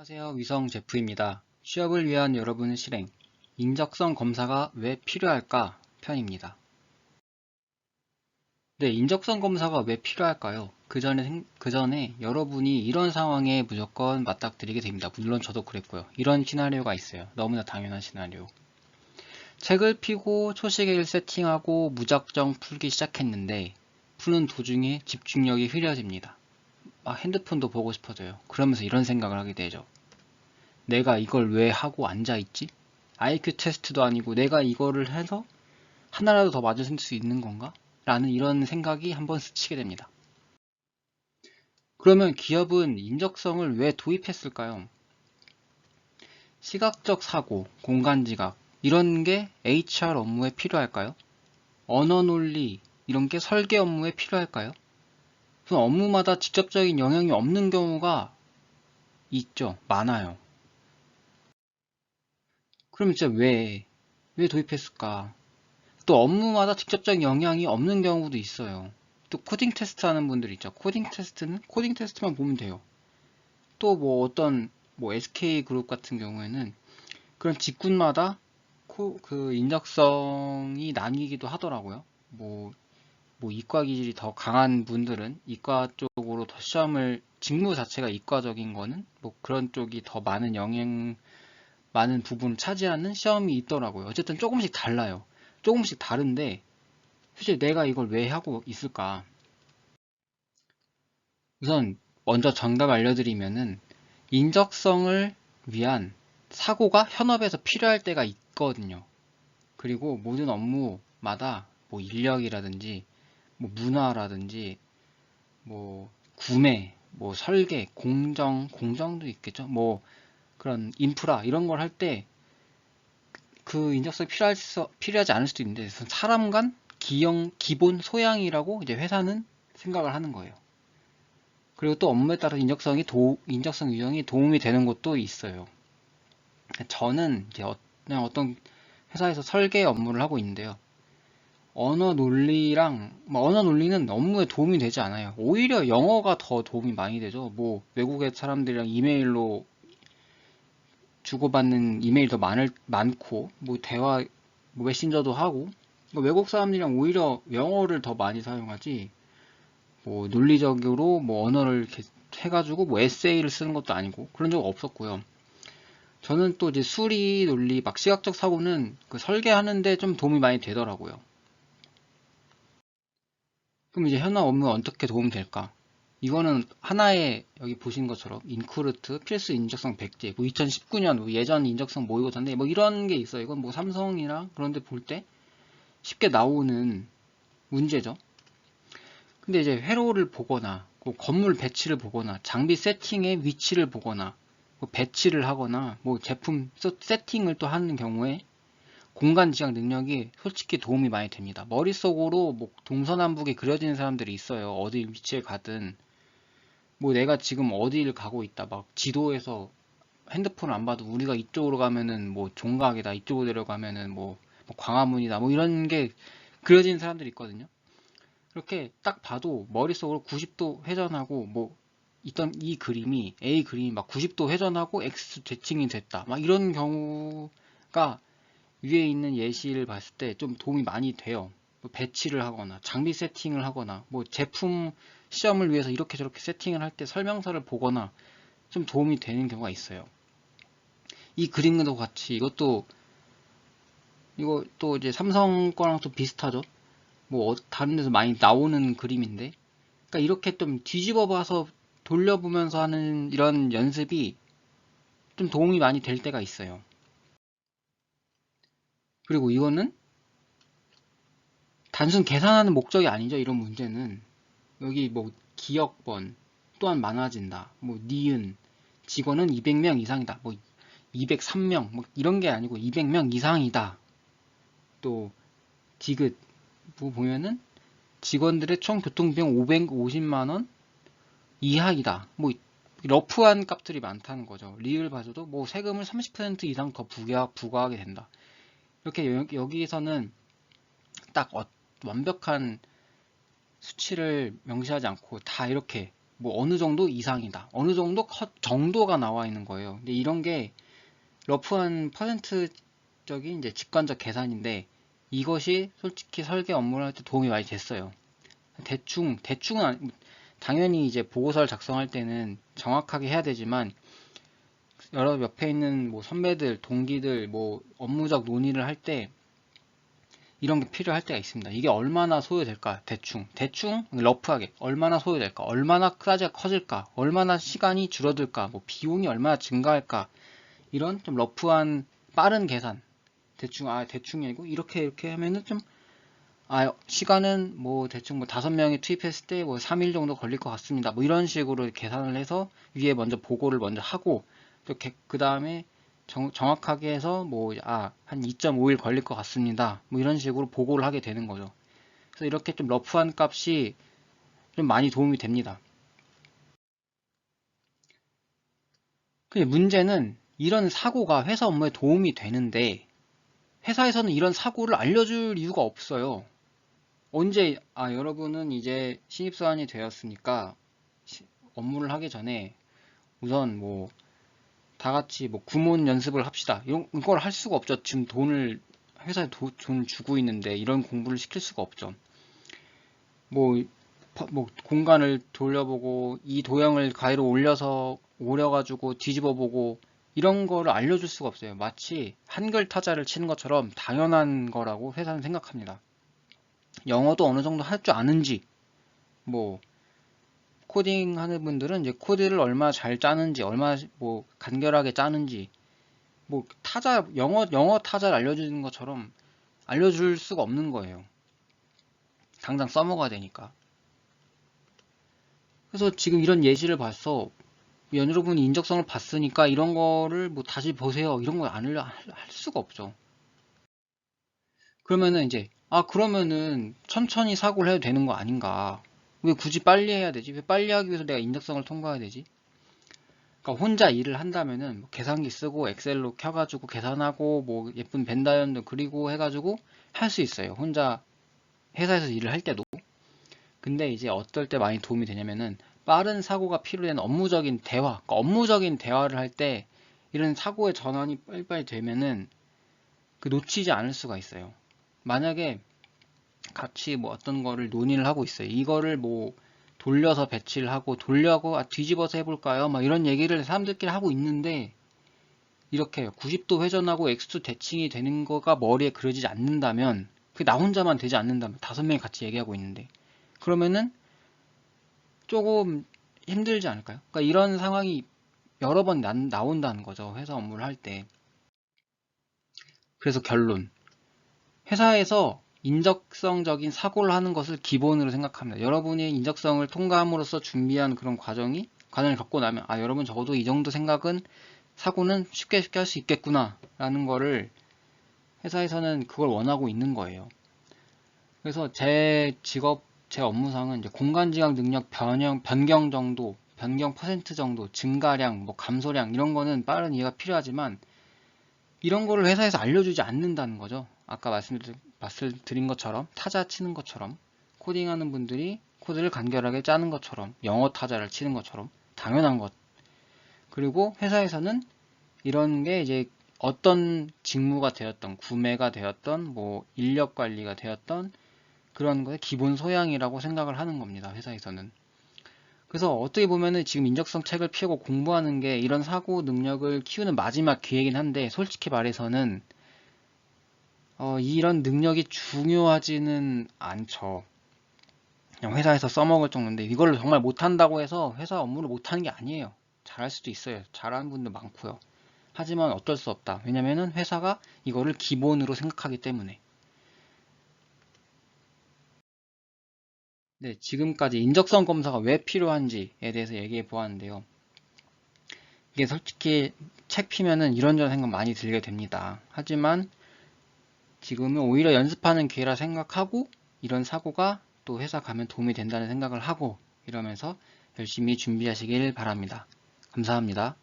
안녕하세요. 위성 제프입니다. 취업을 위한 여러분의 실행, 인적성 검사가 왜 필요할까 편입니다. 네, 인적성 검사가 왜 필요할까요? 그 전에, 그 전에 여러분이 이런 상황에 무조건 맞닥뜨리게 됩니다. 물론 저도 그랬고요. 이런 시나리오가 있어요. 너무나 당연한 시나리오. 책을 피고 초시계를 세팅하고 무작정 풀기 시작했는데 푸는 도중에 집중력이 흐려집니다. 아, 핸드폰도 보고 싶어져요. 그러면서 이런 생각을 하게 되죠. 내가 이걸 왜 하고 앉아있지? IQ 테스트도 아니고 내가 이거를 해서 하나라도 더 맞을 수 있는 건가? 라는 이런 생각이 한번 스치게 됩니다. 그러면 기업은 인적성을 왜 도입했을까요? 시각적 사고, 공간 지각, 이런 게 HR 업무에 필요할까요? 언어 논리, 이런 게 설계 업무에 필요할까요? 업무마다 직접적인 영향이 없는 경우가 있죠. 많아요. 그럼 진짜 왜, 왜 도입했을까? 또 업무마다 직접적인 영향이 없는 경우도 있어요. 또 코딩 테스트 하는 분들 있죠. 코딩 테스트는 코딩 테스트만 보면 돼요. 또 뭐 어떤 뭐 SK 그룹 같은 경우에는 그런 직군마다 코, 그 인적성이 나뉘기도 하더라고요. 뭐 뭐 이과 기질이 더 강한 분들은 이과 쪽으로 더 시험을 직무 자체가 이과적인 거는 뭐 그런 쪽이 더 많은 영향 많은 부분을 차지하는 시험이 있더라고요. 어쨌든 조금씩 달라요. 조금씩 다른데 사실 내가 이걸 왜 하고 있을까? 우선 먼저 정답 알려드리면은 인적성을 위한 사고가 현업에서 필요할 때가 있거든요. 그리고 모든 업무마다 뭐 인력이라든지 뭐 문화라든지 뭐 구매, 뭐 설계, 공정, 공정도 있겠죠. 뭐 그런 인프라 이런 걸 할 때 그 인적성이 필요할 수, 필요하지 않을 수도 있는데 사람 간 기형, 기본 소양이라고 이제 회사는 생각을 하는 거예요. 그리고 또 업무에 따라 인적성이 도, 인적성 유형이 도움이 되는 것도 있어요. 저는 이제 어, 그냥 어떤 회사에서 설계 업무를 하고 있는데요. 언어 논리랑 뭐 언어 논리는 업무에 도움이 되지 않아요. 오히려 영어가 더 도움이 많이 되죠. 뭐 외국의 사람들이랑 이메일로 주고받는 이메일 더 많을 많고 뭐 대화 뭐 메신저도 하고 그러니까 외국 사람들이랑 오히려 영어를 더 많이 사용하지 뭐 논리적으로 뭐 언어를 해가지고 뭐 에세이를 쓰는 것도 아니고 그런 적 없었고요. 저는 또 이제 수리 논리 막 시각적 사고는 그 설계하는데 좀 도움이 많이 되더라고요. 그럼 이제 현업 업무에 어떻게 도움이 될까? 이거는 하나의 여기 보신 것처럼 인크루트 필수 인적성 백제 뭐 2019년 뭐 예전 인적성 모의고사인데 뭐 이런 게 있어요. 이건 뭐 삼성이랑 그런 데 볼 때 쉽게 나오는 문제죠. 근데 이제 회로를 보거나 뭐 건물 배치를 보거나 장비 세팅의 위치를 보거나 뭐 배치를 하거나 뭐 제품 세팅을 또 하는 경우에 공간 지각 능력이 솔직히 도움이 많이 됩니다. 머릿속으로 뭐 동서남북에 그려지는 사람들이 있어요. 어디 위치에 가든 뭐 내가 지금 어디를 가고 있다. 막 지도에서 핸드폰을 안 봐도 우리가 이쪽으로 가면은 뭐 종각이다. 이쪽으로 내려가면은 뭐, 뭐 광화문이다. 뭐 이런 게 그려지는 사람들이 있거든요. 그렇게 딱 봐도 머릿속으로 90도 회전하고 뭐 있던 이 그림이 A 그림이 막 90도 회전하고 X 대칭이 됐다. 막 이런 경우가 위에 있는 예시를 봤을 때 좀 도움이 많이 돼요. 뭐 배치를 하거나 장비 세팅을 하거나 뭐 제품 시험을 위해서 이렇게 저렇게 세팅을 할 때 설명서를 보거나 좀 도움이 되는 경우가 있어요. 이 그림과도 같이 이것도 이거 또 이제 삼성 거랑 또 비슷하죠. 뭐 어, 다른 데서 많이 나오는 그림인데 그러니까 이렇게 좀 뒤집어 봐서 돌려보면서 하는 이런 연습이 좀 도움이 많이 될 때가 있어요. 그리고 이거는 단순 계산하는 목적이 아니죠. 이런 문제는 여기 뭐 기억번 또한 많아진다. 뭐 니은 직원은 200명 이상이다. 뭐 203명 뭐 이런 게 아니고 200명 이상이다. 또 디귿 뭐 보면은 직원들의 총 교통비용 550만 원 이하이다. 뭐 러프한 값들이 많다는 거죠. 리을 봐서도 뭐 세금을 30% 이상 더 부과, 부과하게 된다. 이렇게 여기에서는 딱 어, 완벽한 수치를 명시하지 않고 다 이렇게 뭐 어느 정도 이상이다. 어느 정도 컷 정도가 나와 있는 거예요. 근데 이런 게 러프한 퍼센트적인 이제 직관적 계산인데 이것이 솔직히 설계 업무를 할 때 도움이 많이 됐어요. 대충 대충은 당연히 이제 보고서를 작성할 때는 정확하게 해야 되지만 여러 옆에 있는 뭐 선배들, 동기들 뭐 업무적 논의를 할 때 이런 게 필요할 때가 있습니다. 이게 얼마나 소요될까? 대충, 대충, 러프하게 얼마나 소요될까? 얼마나 크아지가 커질까? 얼마나 시간이 줄어들까? 뭐 비용이 얼마나 증가할까? 이런 좀 러프한 빠른 계산. 대충 아 대충이 아니고 이렇게 이렇게 하면은 좀 아, 시간은 뭐 대충 뭐 다섯 명이 투입했을 때 뭐 3일 정도 걸릴 것 같습니다. 뭐 이런 식으로 계산을 해서 위에 먼저 보고를 먼저 하고 또 그 다음에 정확하게 해서 뭐 아 한 2.5일 걸릴 것 같습니다. 뭐 이런 식으로 보고를 하게 되는 거죠. 그래서 이렇게 좀 러프한 값이 좀 많이 도움이 됩니다. 근데 문제는 이런 사고가 회사 업무에 도움이 되는데 회사에서는 이런 사고를 알려줄 이유가 없어요. 언제 아 여러분은 이제 신입사원이 되었으니까 시- 업무를 하기 전에 우선 뭐 다 같이 뭐 구몬 연습을 합시다. 이런 걸 할 수가 없죠. 지금 돈을 회사에 도, 돈 주고 있는데 이런 공부를 시킬 수가 없죠. 뭐, 파- 뭐 공간을 돌려보고 이 도형을 가위로 올려서 오려가지고 뒤집어보고 이런 거를 알려줄 수가 없어요. 마치 한글 타자를 치는 것처럼 당연한 거라고 회사는 생각합니다. 영어도 어느 정도 할 줄 아는지, 뭐, 코딩 하는 분들은 이제 코드를 얼마나 잘 짜는지, 얼마나 뭐 간결하게 짜는지, 뭐 타자, 영어, 영어 타자를 알려주는 것처럼 알려줄 수가 없는 거예요. 당장 써먹어야 되니까. 그래서 지금 이런 예시를 봐서 여러분이 인적성을 봤으니까 이런 거를 뭐 다시 보세요. 이런 걸안할 수가 없죠. 그러면은 이제 아 그러면은 천천히 사고를 해도 되는 거 아닌가? 왜 굳이 빨리 해야 되지? 왜 빨리 하기 위해서 내가 인적성을 통과해야 되지? 그러니까 혼자 일을 한다면은 뭐 계산기 쓰고 엑셀로 켜가지고 계산하고 뭐 예쁜 벤다이언도 그리고 해가지고 할 수 있어요. 혼자 회사에서 일을 할 때도. 근데 이제 어떨 때 많이 도움이 되냐면은 빠른 사고가 필요한 업무적인 대화, 그러니까 업무적인 대화를 할 때 이런 사고의 전환이 빨리빨리 되면은 그 놓치지 않을 수가 있어요. 만약에 같이 뭐 어떤 거를 논의를 하고 있어요. 이거를 뭐 돌려서 배치를 하고 돌려고 아, 뒤집어서 해볼까요? 막 이런 얘기를 사람들끼리 하고 있는데 이렇게 90도 회전하고 X2 대칭이 되는 거가 머리에 그려지지 않는다면 그게 나 혼자만 되지 않는다면 다섯 명이 같이 얘기하고 있는데 그러면은 조금 힘들지 않을까요? 그러니까 이런 상황이 여러 번 나, 나온다는 거죠. 회사 업무를 할 때. 그래서 결론. 회사에서 인적성적인 사고를 하는 것을 기본으로 생각합니다. 여러분이 인적성을 통과함으로써 준비한 그런 과정이 과정을 겪고 나면 아 여러분 적어도 이 정도 생각은 사고는 쉽게 쉽게 할 수 있겠구나 라는 거를 회사에서는 그걸 원하고 있는 거예요. 그래서 제 직업 제 업무상은 이제 공간지각 능력 변형, 변경 정도, 변경 퍼센트 정도, 증가량, 뭐 감소량 이런 거는 빠른 이해가 필요하지만 이런 거를 회사에서 알려주지 않는다는 거죠. 아까 말씀드린 것처럼 타자 치는 것처럼 코딩하는 분들이 코드를 간결하게 짜는 것처럼 영어 타자를 치는 것처럼 당연한 것. 그리고 회사에서는 이런 게 이제 어떤 직무가 되었던 구매가 되었던 뭐 인력 관리가 되었던 그런 거의 기본 소양이라고 생각을 하는 겁니다. 회사에서는. 그래서 어떻게 보면은 지금 인적성 책을 피우고 공부하는 게 이런 사고 능력을 키우는 마지막 기회긴 한데 솔직히 말해서는 어, 이런 능력이 중요하지는 않죠. 그냥 회사에서 써먹을 정도인데 이걸 정말 못한다고 해서 회사 업무를 못하는 게 아니에요. 잘할 수도 있어요. 잘하는 분들 많고요. 하지만 어쩔 수 없다. 왜냐면은 회사가 이거를 기본으로 생각하기 때문에. 네, 지금까지 인적성 검사가 왜 필요한지에 대해서 얘기해 보았는데요. 이게 솔직히 책 피면은 이런저런 생각 많이 들게 됩니다. 하지만 지금은 오히려 연습하는 기회라 생각하고 이런 사고가 또 회사 가면 도움이 된다는 생각을 하고 이러면서 열심히 준비하시길 바랍니다. 감사합니다.